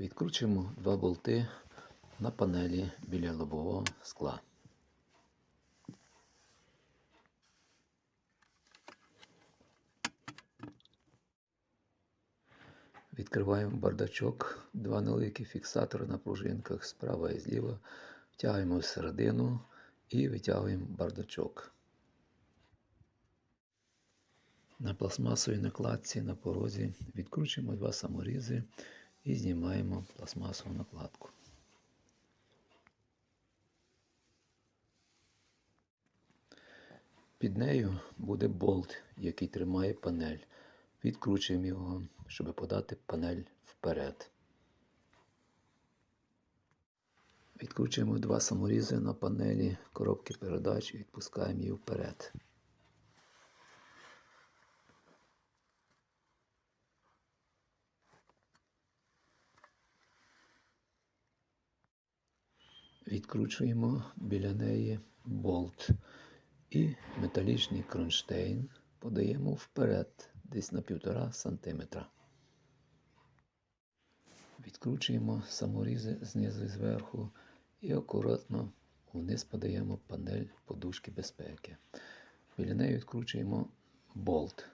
Відкручуємо два болти на панелі біля лобового скла. Відкриваємо бардачок, два невеликі фіксатори на пружинках справа і зліва. Втягуємо всередину і витягуємо бардачок. На пластмасовій накладці на порозі відкручуємо два саморізи і знімаємо пластмасову накладку. Під нею буде болт, який тримає панель. Відкручуємо його, щоб подати панель вперед. Відкручуємо два саморізи на панелі коробки передач і відпускаємо її вперед. Відкручуємо біля неї болт і металічний кронштейн подаємо вперед десь на 1,5 см. Відкручуємо саморізи знизу і зверху і акуратно вниз подаємо панель подушки безпеки. Біля неї відкручуємо болт.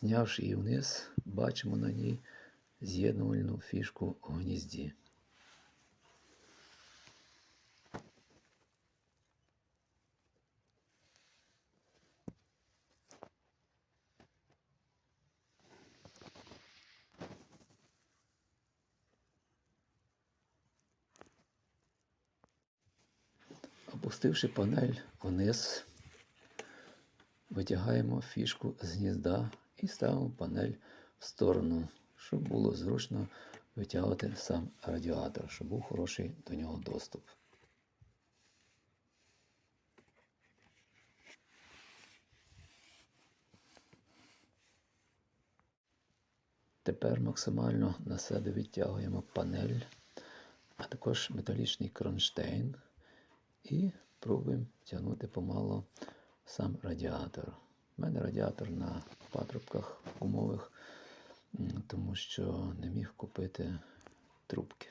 Знявши її вниз, бачимо на ній з'єднувальну фішку у гнізді. Опустивши панель вниз, витягаємо фішку з гнізда і ставимо панель в сторону, щоб було зручно витягувати сам радіатор, щоб був хороший до нього доступ. Тепер максимально на себе відтягуємо панель, а також металічний кронштейн і пробуємо тягнути помало сам радіатор. У мене радіатор на патрубках гумових, тому що не міг купити трубки.